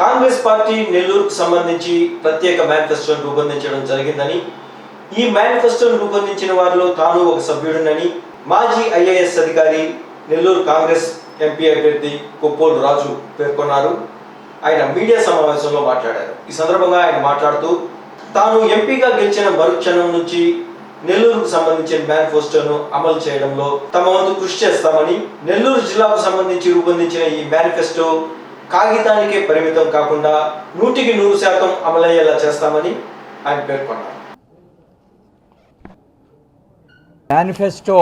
Congress party నెల్లూరుకు సంబంధించి ప్రత్యేక మేనిఫెస్టోను రూపొందించడం జరిగిందని ఈ మేనిఫెస్టోను రూపొందించిన వారిలో తాను ఒక సభ్యుడినని మాజీ ఐఏఎస్ అధికారి నెల్లూరు కాంగ్రెస్ ఎంపీ అభ్యర్థి కొప్పోలు రాజు పేర్కొన్నారు. ఆయన మీడియా సమావేశంలో మాట్లాడారు. ఈ సందర్భంగా ఆయన మాట్లాడుతూ తాను ఎంపీగా గెలిచిన మరుక్షణం నుంచి నెల్లూరుకు సంబంధించిన మేనిఫెస్టోను అమలు చేయడంలో తమ వంతు కృషి చేస్తామని నెల్లూరు జిల్లాకు సంబంధించి రూపొందించిన ఈ మేనిఫెస్టో కాగితానికే పరిమితం కాకుండా నూటికి నూరు శాతం అమలయ్యేలా చేస్తామని ఆయన పేర్కొన్నారు. మేనిఫెస్టో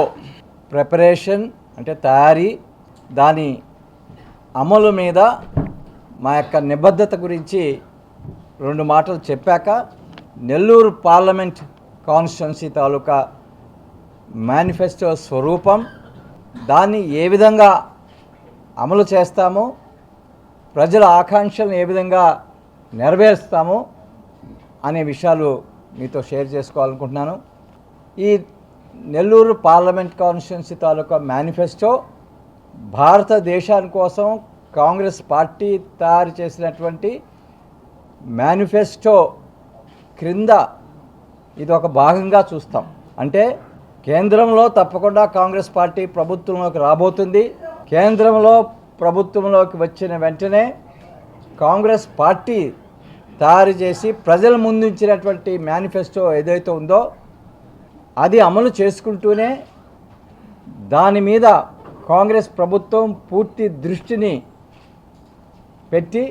ప్రిపరేషన్ అంటే తయారీ దాని అమలు మీద మా యొక్క నిబద్ధత గురించి రెండు మాటలు చెప్పాక నెల్లూరు పార్లమెంట్ కాన్స్టిట్యున్సీ తాలూకా మేనిఫెస్టో స్వరూపం దాన్ని ఏ విధంగా అమలు చేస్తామో ప్రజల ఆకాంక్షలను ఏ విధంగా నెరవేరుస్తామో అనే విషయాలు మీతో షేర్ చేసుకోవాలనుకుంటున్నాను. ఈ నెల్లూరు పార్లమెంట్ కాన్స్టిట్యున్సీ తాలూకా మేనిఫెస్టో భారతదేశాని కోసం కాంగ్రెస్ పార్టీ తయారు చేసినటువంటి మేనిఫెస్టో క్రింద ఇది ఒక భాగంగా చూస్తాం. అంటే కేంద్రంలో తప్పకుండా కాంగ్రెస్ పార్టీ ప్రభుత్వంలోకి రాబోతుంది. కేంద్రంలో ప్రభుత్వంలోకి వచ్చిన వెంటనే కాంగ్రెస్ పార్టీ తయారు చేసి ప్రజల ముందుంచినటువంటి మేనిఫెస్టో ఏదైతే ఉందో అది అమలు చేసుకుంటూనే దాని మీద కాంగ్రెస్ ప్రభుత్వం పూర్తి దృష్టిని పెట్టి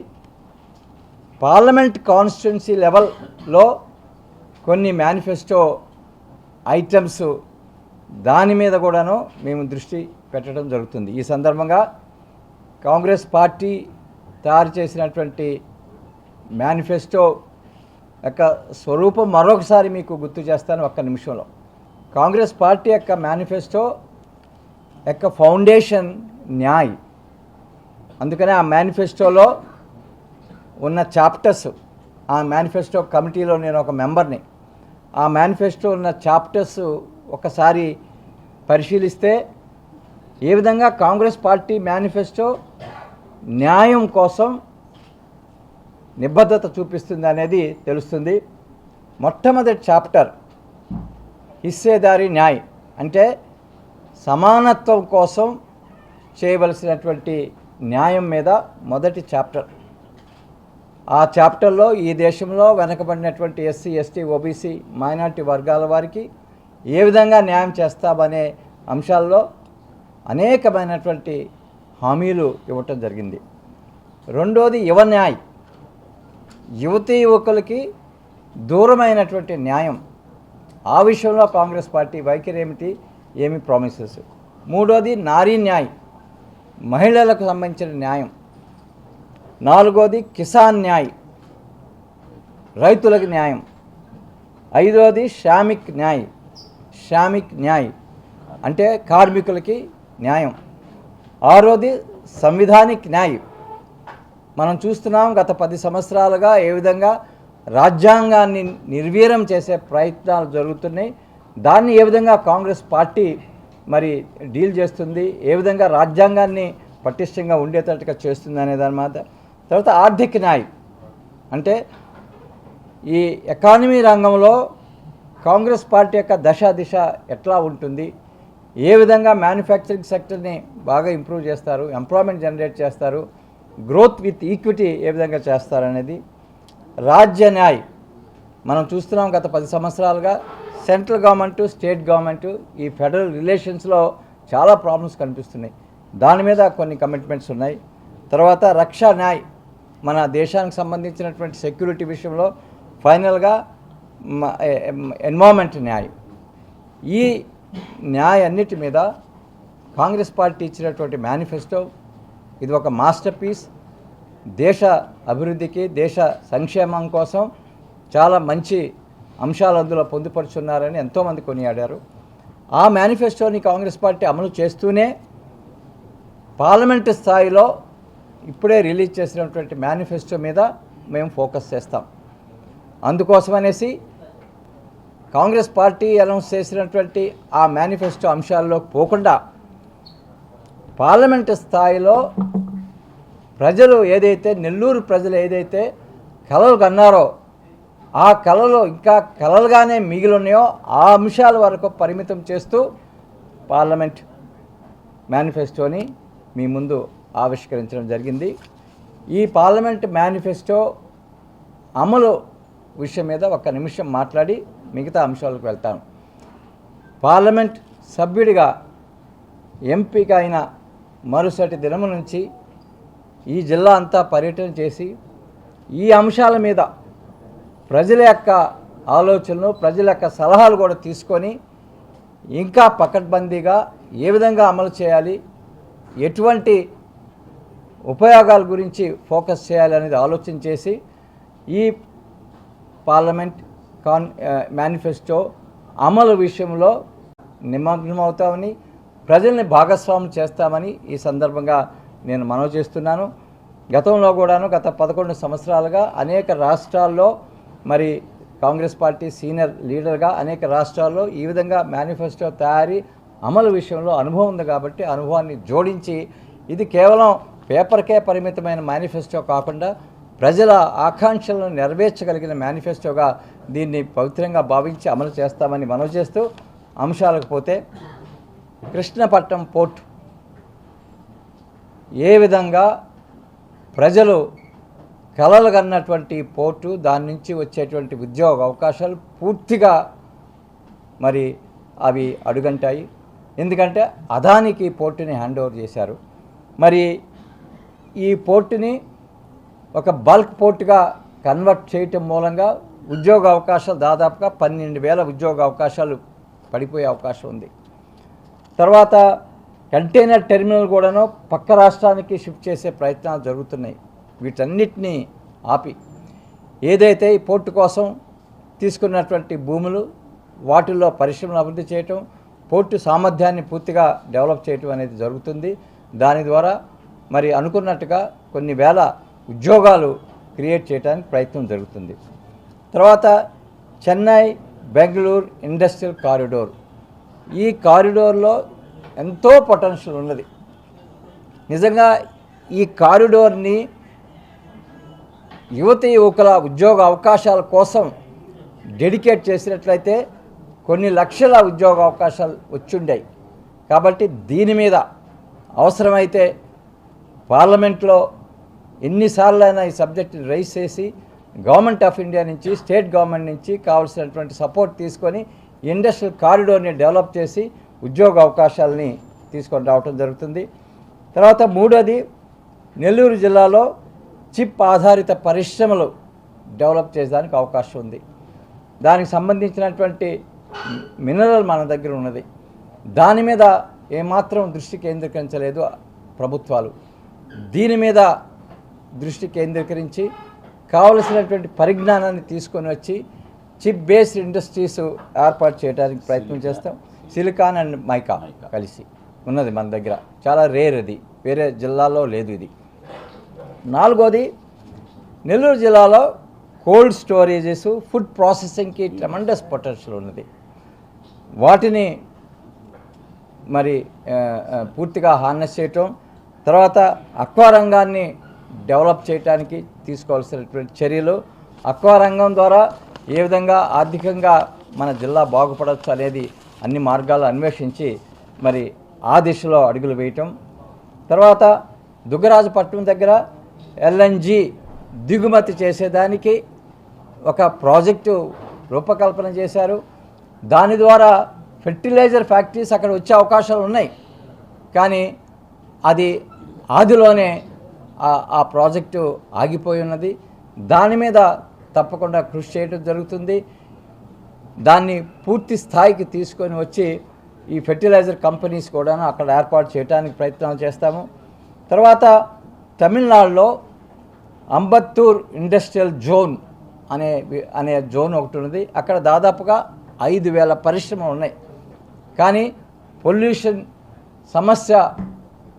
పార్లమెంట్ కాన్స్టిట్యున్సీ లెవెల్లో కొన్ని మేనిఫెస్టో ఐటమ్స్ దాని మీద కూడాను మేము దృష్టి పెట్టడం జరుగుతుంది. ఈ సందర్భంగా కాంగ్రెస్ పార్టీ తయారు చేసినటువంటి మేనిఫెస్టో యొక్క స్వరూపం మరొకసారి మీకు గుర్తు చేస్తాను ఒక్క నిమిషంలో. కాంగ్రెస్ పార్టీ యొక్క మేనిఫెస్టో యొక్క ఫౌండేషన్ న్యాయ్. అందుకనే ఆ మేనిఫెస్టోలో ఉన్న చాప్టర్స్ ఆ మేనిఫెస్టో కమిటీలో నేను ఒక మెంబర్ని. ఆ మేనిఫెస్టో ఉన్న చాప్టర్స్ ఒకసారి పరిశీలిస్తే ఏ విధంగా కాంగ్రెస్ పార్టీ మేనిఫెస్టో న్యాయం కోసం నిబద్ధత చూపిస్తుంది అనేది తెలుస్తుంది. మొట్టమొదటి చాప్టర్ హిస్సేదారి న్యాయ్. అంటే సమానత్వం కోసం చేయవలసినటువంటి న్యాయం మీద మొదటి చాప్టర్. ఆ చాప్టర్లో ఈ దేశంలో వెనకబడినటువంటి ఎస్సీ ఎస్టీ ఓబీసీ మైనార్టీ వర్గాల వారికి ఏ విధంగా న్యాయం చేస్తామనే అంశాల్లో అనేకమైనటువంటి హామీలు ఇవ్వటం జరిగింది. రెండోది యువ న్యాయ్. యువతీ యువకులకి దూరమైనటువంటి న్యాయం. ఆ విషయంలో కాంగ్రెస్ పార్టీ వైఖరి ఏమిటి ఏమి ప్రామిసెస్ మూడోది నారీ న్యాయ్. మహిళలకు సంబంధించిన న్యాయం. నాలుగోది కిసాన్ న్యాయ్. రైతులకు న్యాయం. ఐదోది శ్రామిక్ న్యాయ్. శ్రామిక్ న్యాయ్. అంటే కార్మికులకి న్యాయం. ఆరోది సంవిధానిక్ న్యాయ్. మనం చూస్తున్నాం గత పది సంవత్సరాలుగా ఏ విధంగా రాజ్యాంగాన్ని నిర్వీర్యం చేసే ప్రయత్నాలు జరుగుతున్నాయి. దాన్ని ఏ విధంగా కాంగ్రెస్ పార్టీ మరి డీల్ చేస్తుంది ఏ విధంగా రాజ్యాంగాన్ని పటిష్టంగా ఉండేటట్టుగా చేస్తుంది అనే దాని మాట. తర్వాత ఆర్థిక న్యాయం. అంటే ఈ ఎకానమీ రంగంలో కాంగ్రెస్ పార్టీ యొక్క దశ దిశ ఎట్లా ఉంటుంది? ఏ విధంగా మ్యానుఫ్యాక్చరింగ్ సెక్టర్ని బాగా ఇంప్రూవ్ చేస్తారు ఎంప్లాయ్మెంట్ జనరేట్ చేస్తారు గ్రోత్ విత్ ఈక్విటీ ఏ విధంగా చేస్తారనేది రాజ్య న్యాయ్. మనం చూస్తున్నాం గత పది సంవత్సరాలుగా సెంట్రల్ గవర్నమెంట్ స్టేట్ గవర్నమెంట్ ఈ ఫెడరల్ రిలేషన్స్లో చాలా ప్రాబ్లమ్స్ కనిపిస్తున్నాయి. దాని మీద కొన్ని కమిట్మెంట్స్ ఉన్నాయి. తర్వాత రక్షా న్యాయ్. మన దేశానికి సంబంధించినటువంటి సెక్యూరిటీ విషయంలో ఫైనల్గా ఎన్వామెంట్ న్యాయ్. ఈ న్యాయ అన్నిటి మీద కాంగ్రెస్ పార్టీ ఇచ్చినటువంటి మేనిఫెస్టో ఇది ఒక మాస్టర్ పీస్. దేశ అభివృద్ధికి దేశ సంక్షేమం కోసం చాలా మంచి అంశాలు అందులో పొందుపరుచున్నారని ఎంతోమంది కొనియాడారు. ఆ మేనిఫెస్టోని కాంగ్రెస్ పార్టీ అమలు చేస్తూనే పార్లమెంటు స్థాయిలో ఇప్పుడే రిలీజ్ చేసినటువంటి మేనిఫెస్టో మీద మేము ఫోకస్ చేస్తాం. అందుకోసమనేసి కాంగ్రెస్ పార్టీ అనౌన్స్ చేసినటువంటి ఆ మేనిఫెస్టో అంశాల్లో పోకుండా పార్లమెంటు స్థాయిలో ప్రజలు ఏదైతే నెల్లూరు ప్రజలు ఏదైతే కలలు కన్నారో ఆ కళలు ఇంకా కలలుగానే మిగిలి ఉన్నాయో ఆ అంశాల వరకు పరిమితం చేస్తూ పార్లమెంట్ మేనిఫెస్టోని మీ ముందు ఆవిష్కరించడం జరిగింది. ఈ పార్లమెంట్ మేనిఫెస్టో అమలు విషయం మీద ఒక నిమిషం మాట్లాడి మిగతా అంశాలకు వెళ్తాను పార్లమెంట్ సభ్యుడిగా ఎంపిక అయిన మరుసటి దినము నుంచి ఈ జిల్లా అంతా పర్యటన చేసి ఈ అంశాల మీద ప్రజల యొక్క ఆలోచనలు ప్రజల యొక్క సలహాలు కూడా తీసుకొని ఇంకా పకడ్బందీగా ఏ విధంగా అమలు చేయాలి ఎటువంటి ఉపయోగాల గురించి ఫోకస్ చేయాలి అనేది ఆలోచన చేసి ఈ పార్లమెంట్ కాన్ మేనిఫెస్టో అమలు విషయంలో నిమగ్నమవుతామని ప్రజల్ని భాగస్వామ్యం చేస్తామని ఈ సందర్భంగా నేను మనవి చేస్తున్నాను. గతంలో కూడాను గత పదకొండు సంవత్సరాలుగా అనేక రాష్ట్రాల్లో మరి కాంగ్రెస్ పార్టీ సీనియర్ లీడర్గా అనేక రాష్ట్రాల్లో ఈ విధంగా మేనిఫెస్టో తయారీ అమలు విషయంలో అనుభవం ఉంది కాబట్టి అనుభవాన్ని జోడించి ఇది కేవలం పేపర్కే పరిమితమైన మేనిఫెస్టో కాకుండా ప్రజల ఆకాంక్షలను నెరవేర్చగలిగిన మేనిఫెస్టోగా దీన్ని పవిత్రంగా భావించి అమలు చేస్తామని మనవి చేస్తూ అంశాలకు పోతే కృష్ణపట్నం పోర్ట్ ఏ విధంగా ప్రజలు కలలు కన్నటువంటి పోర్టు దాని నుంచి వచ్చేటువంటి ఉద్యోగ అవకాశాలు పూర్తిగా మరి అవి అడుగంటాయి. ఎందుకంటే అదానికి పోర్టుని హ్యాండ్ ఓవర్ చేశారు. మరి ఈ పోర్టుని ఒక బల్క్ పోర్టుగా కన్వర్ట్ చేయటం మూలంగా ఉద్యోగ అవకాశాలు దాదాపుగా పన్నెండు వేల ఉద్యోగ అవకాశాలు పడిపోయే అవకాశం ఉంది. తర్వాత కంటైనర్ టెర్మినల్ కూడాను పక్క రాష్ట్రానికి షిఫ్ట్ చేసే ప్రయత్నాలు జరుగుతున్నాయి. వీటన్నిటినీ ఆపి ఏదైతే ఈ పోర్టు కోసం తీసుకున్నటువంటి భూములు వాటిల్లో పరిశ్రమలు అభివృద్ధి చేయటం పోర్టు సామర్థ్యాన్ని పూర్తిగా డెవలప్ చేయటం అనేది జరుగుతుంది. దాని ద్వారా మరి అనుకున్నట్టుగా కొన్ని వేల ఉద్యోగాలు క్రియేట్ చేయడానికి ప్రయత్నం జరుగుతుంది. తర్వాత చెన్నై బెంగళూరు ఇండస్ట్రియల్ కారిడోర్. ఈ కారిడోర్లో ఎంతో పొటెన్షియల్ ఉన్నది. నిజంగా ఈ కారిడోర్ని యువతి యువకుల ఉద్యోగ అవకాశాల కోసం డెడికేట్ చేసినట్లయితే కొన్ని లక్షల ఉద్యోగ అవకాశాలు వచ్చుండాయి. కాబట్టి దీని మీద అవసరమైతే పార్లమెంట్లో ఎన్నిసార్లైనా ఈ సబ్జెక్ట్ని రైజ్ చేసి గవర్నమెంట్ ఆఫ్ ఇండియా నుంచి స్టేట్ గవర్నమెంట్ నుంచి కావాల్సినటువంటి సపోర్ట్ తీసుకొని ఇండస్ట్రియల్ కారిడోర్ని డెవలప్ చేసి ఉద్యోగ అవకాశాలని తీసుకొని రావటం జరుగుతుంది. తర్వాత మూడోది నెల్లూరు జిల్లాలో చిప్ ఆధారిత పరిశ్రమలు డెవలప్ చేసేదానికి అవకాశం ఉంది. దానికి సంబంధించినటువంటి మినరల్ మన దగ్గర ఉన్నది. దాని మీద ఏమాత్రం దృష్టి కేంద్రీకరించలేదు ప్రభుత్వాలు. దీని మీద దృష్టి కేంద్రీకరించి కావలసినటువంటి పరిజ్ఞానాన్ని తీసుకొని వచ్చి చిప్ బేస్డ్ ఇండస్ట్రీస్ ఏర్పాటు చేయడానికి ప్రయత్నం చేస్తాం. సిలికాన్ అండ్ మైకా కలిసి. ఉన్నది మన దగ్గర. చాలా రేర్ అది వేరే జిల్లాలో లేదు ఇది. నాలుగోది నెల్లూరు జిల్లాలో కోల్డ్ స్టోరేజెస్ ఫుడ్ ప్రాసెసింగ్కి ట్రమండస్ పొటెన్షియల్ ఉన్నది. వాటిని మరి పూర్తిగా హార్నెస్ చేయటం తర్వాత అక్వా రంగాన్ని డెవలప్ చేయడానికి తీసుకోవాల్సినటువంటి చర్యలు అక్వా రంగం ద్వారా ఏ విధంగా ఆర్థికంగా మన జిల్లా బాగుపడవచ్చు అనేది అన్ని మార్గాలు అన్వేషించి మరి ఆ దిశలో అడుగులు వేయటం. తర్వాత దుగ్గరాజపట్నం దగ్గర ఎల్ఎన్జి దిగుమతి చేసేదానికి ఒక ప్రాజెక్టు రూపకల్పన చేశారు. దాని ద్వారా ఫెర్టిలైజర్ ఫ్యాక్టరీస్ అక్కడ వచ్చే అవకాశాలు ఉన్నాయి. కానీ అది ఆదిలోనే ఆ- ప్రాజెక్టు ఆగిపోయి ఉన్నది. దాని మీద తప్పకుండా కృషి చేయడం జరుగుతుంది. దాన్ని పూర్తి స్థాయికి తీసుకొని వచ్చి ఈ ఫెర్టిలైజర్ కంపెనీస్ కూడాను అక్కడ ఏర్పాటు చేయడానికి ప్రయత్నాలు చేస్తాము. తర్వాత తమిళనాడులో అంబత్తూర్ ఇండస్ట్రియల్ జోన్ అనే అనే జోన్ ఒకటి ఉన్నది. అక్కడ దాదాపుగా ఐదు వేల పరిశ్రమలు ఉన్నాయి. కానీ పొల్యూషన్ సమస్య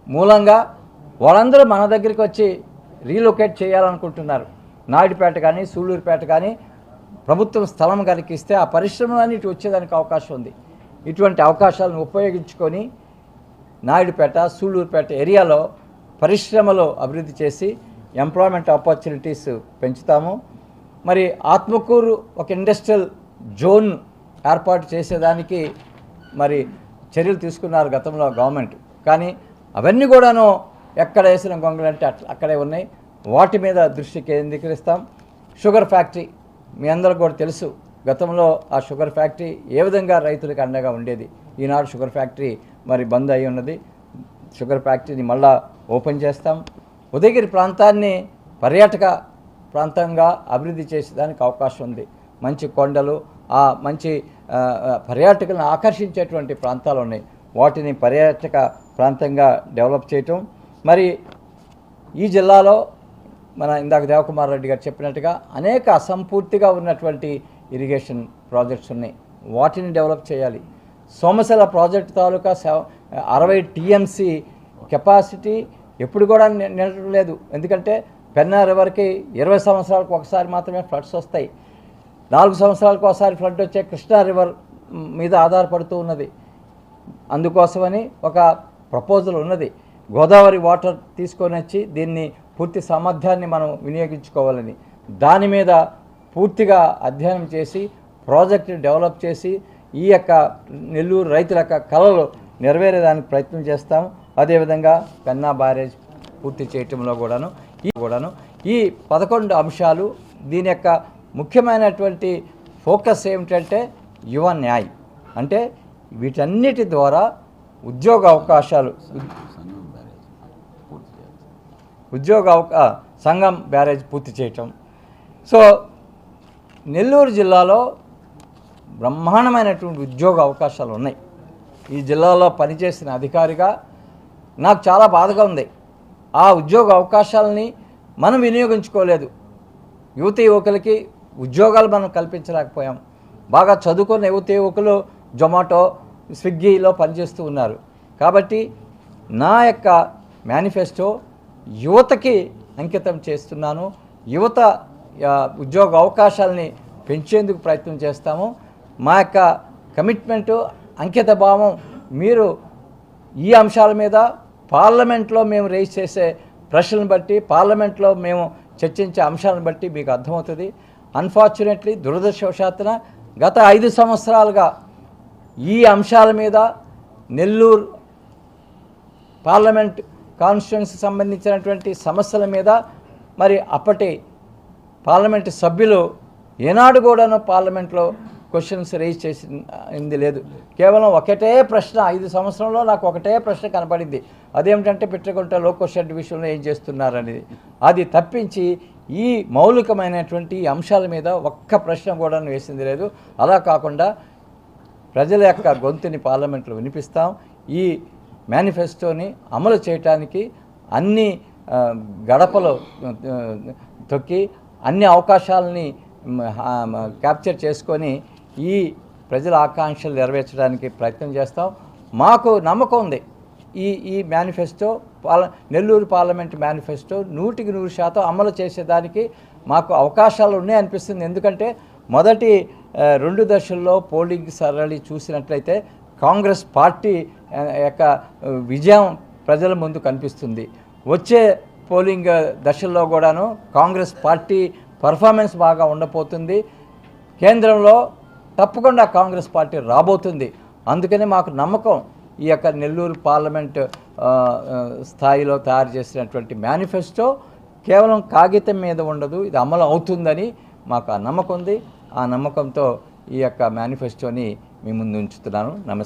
మూలంగా వాళ్ళందరూ మన దగ్గరికి వచ్చి రీలొకేట్ చేయాలనుకుంటున్నారు. నాయుడుపేట కానీ సూళ్ళూరుపేట కానీ ప్రభుత్వం స్థలం కనుక ఇస్తే ఆ పరిశ్రమలన్నీ ఇటు వచ్చేదానికి అవకాశం ఉంది. ఇటువంటి అవకాశాలను ఉపయోగించుకొని నాయుడుపేట సూళ్ళూరుపేట ఏరియాలో పరిశ్రమలు అభివృద్ధి చేసి ఎంప్లాయ్మెంట్ ఆపర్చునిటీస్ పెంచుతాము. మరి ఆత్మకూరు ఒక ఇండస్ట్రియల్ జోన్ ఏర్పాటు చేసేదానికి మరి చర్యలు తీసుకున్నారు గతంలో గవర్నమెంట్. కానీ అవన్నీ కూడాను ఎక్కడ వేసిన గొంగలంటే అట్లా అక్కడే ఉన్నాయి. వాటి మీద దృష్టి కేంద్రీకరిస్తాం. షుగర్ ఫ్యాక్టరీ మీ అందరికి కూడా తెలుసు గతంలో ఆ షుగర్ ఫ్యాక్టరీ ఏ విధంగా రైతులకు అండగా ఉండేది? ఈనాడు షుగర్ ఫ్యాక్టరీ మరి బంద్ అయి ఉన్నది. షుగర్ ఫ్యాక్టరీని మళ్ళా ఓపెన్ చేస్తాం. ఉదయగిరి ప్రాంతాన్ని పర్యాటక ప్రాంతంగా అభివృద్ధి చేసేదానికి అవకాశం ఉంది. మంచి కొండలు ఆ మంచి పర్యాటకులను ఆకర్షించేటువంటి ప్రాంతాలు ఉన్నాయి. వాటిని పర్యాటక ప్రాంతంగా డెవలప్ చేయటం మరి ఈ జిల్లాలో మన ఇందాక దేవకుమార్ రెడ్డి గారు చెప్పినట్టుగా అనేక అసంపూర్తిగా ఉన్నటువంటి ఇరిగేషన్ ప్రాజెక్ట్స్ ఉన్నాయి. వాటిని డెవలప్ చేయాలి. సోమశల ప్రాజెక్ట్ తాలూకా సెవ- అరవై టీఎంసీ కెపాసిటీ ఎప్పుడు కూడా ని- లేదు. ఎందుకంటే పెన్నా రివర్కి ఇరవై సంవత్సరాలకు ఒకసారి మాత్రమే ఫ్లడ్స్ వస్తాయి. నాలుగు సంవత్సరాలకు ఒకసారి ఫ్లడ్ వచ్చే కృష్ణా రివర్ మీద ఆధారపడుతూ ఉన్నది. అందుకోసమని ఒక ప్రపోజల్ ఉన్నది. గోదావరి వాటర్ తీసుకొని వచ్చి దీన్ని పూర్తి సామర్థ్యాన్ని మనం వినియోగించుకోవాలని దాని మీద పూర్తిగా అధ్యయనం చేసి ప్రాజెక్ట్ డెవలప్ చేసి ఈ యొక్క నెల్లూరు రైతుల యొక్క కళలు నెరవేరేదానికి ప్రయత్నం చేస్తాం. అదేవిధంగా పెన్నా బ్యారేజ్ పూర్తి చేయటంలో కూడాను ఈ కూడాను ఈ పదకొండు అంశాలు దీని యొక్క ముఖ్యమైనటువంటి ఫోకస్ ఏమిటంటే యువ న్యాయ్. అంటే వీటన్నిటి ద్వారా ఉద్యోగ అవకాశాలు ఉద్యోగ అవకా సంఘం బ్యారేజ్ పూర్తి చేయటం. సో నెల్లూరు జిల్లాలో బ్రహ్మాండమైనటువంటి ఉద్యోగ అవకాశాలు ఉన్నాయి. ఈ జిల్లాలో పనిచేసిన అధికారిగా నాకు చాలా బాధగా ఉంది. ఆ ఉద్యోగ అవకాశాలని మనం వినియోగించుకోలేదు. యువత యువకులకి ఉద్యోగాలు మనం కల్పించలేకపోయాం. బాగా చదువుకున్న యువత యువకులు జొమాటో స్విగ్గీలో పనిచేస్తూ ఉన్నారు. కాబట్టి నా యొక్క మేనిఫెస్టో యువతకి అంకితం చేస్తున్నాను. యువత ఉద్యోగ అవకాశాలని పెంచేందుకు ప్రయత్నం చేస్తాము. మా యొక్క కమిట్మెంటు అంకిత భావం మీరు ఈ అంశాల మీద పార్లమెంట్లో మేము రేజ్ చేసే ప్రశ్నలను బట్టి పార్లమెంట్లో మేము చర్చించే అంశాలను బట్టి మీకు అర్థమవుతుంది. అన్ఫార్చునేట్లీ దురదృష్టవశాత్తున గత ఐదు సంవత్సరాలుగా ఈ అంశాల మీద నెల్లూరు పార్లమెంట్ కాన్స్టిట్యున్సీ సంబంధించినటువంటి సమస్యల మీద మరి అప్పటి పార్లమెంటు సభ్యులు ఏనాడు కూడాను పార్లమెంట్లో క్వశ్చన్స్ రేజ్ చేసింది లేదు. కేవలం ఒకటే ప్రశ్న ఐదు సంవత్సరంలో నాకు ఒకటే ప్రశ్న కనపడింది. అదేమిటంటే పెట్టుకుంటే లోకల్ షెడ్ విషయంలో ఏం చేస్తున్నారనేది. అది తప్పించి ఈ మౌలికమైనటువంటి ఈ అంశాల మీద ఒక్క ప్రశ్న కూడా వేసింది లేదు. అలా కాకుండా ప్రజల యొక్క గొంతుని పార్లమెంట్లో వినిపిస్తాం. ఈ మేనిఫెస్టోని అమలు చేయటానికి అన్ని గడపలు తొక్కి అన్ని అవకాశాలని క్యాప్చర్ చేసుకొని ఈ ప్రజల ఆకాంక్షలు నెరవేర్చడానికి ప్రయత్నం చేస్తాం. మాకు నమ్మకం ఉంది. ఈ ఈ మేనిఫెస్టో పాల నెల్లూరు పార్లమెంట్ మేనిఫెస్టో నూటికి నూరు శాతం అమలు చేసేదానికి మాకు అవకాశాలు ఉన్నాయి అనిపిస్తుంది ఎందుకంటే మొదటి రెండు దశల్లో పోలింగ్ సరళి చూసినట్లయితే కాంగ్రెస్ పార్టీ యొక్క విజయం ప్రజల ముందు కనిపిస్తుంది. వచ్చే పోలింగ్ దశల్లో కూడాను కాంగ్రెస్ పార్టీ పర్ఫార్మెన్స్ బాగా ఉండబోతుంది. కేంద్రంలో తప్పకుండా కాంగ్రెస్ పార్టీ రాబోతుంది. అందుకని మాకు నమ్మకం ఈ యొక్క నెల్లూరు పార్లమెంట్ స్థాయిలో తయారు చేసినటువంటి మేనిఫెస్టో కేవలం కాగితం మీద ఉండదు ఇది అమలు అవుతుందని మాకు ఆ నమ్మకం ఉంది. ఆ నమ్మకంతో ఈ యొక్క మేనిఫెస్టోని మీ ముందు ఉంచుతున్నాను. నమస్తే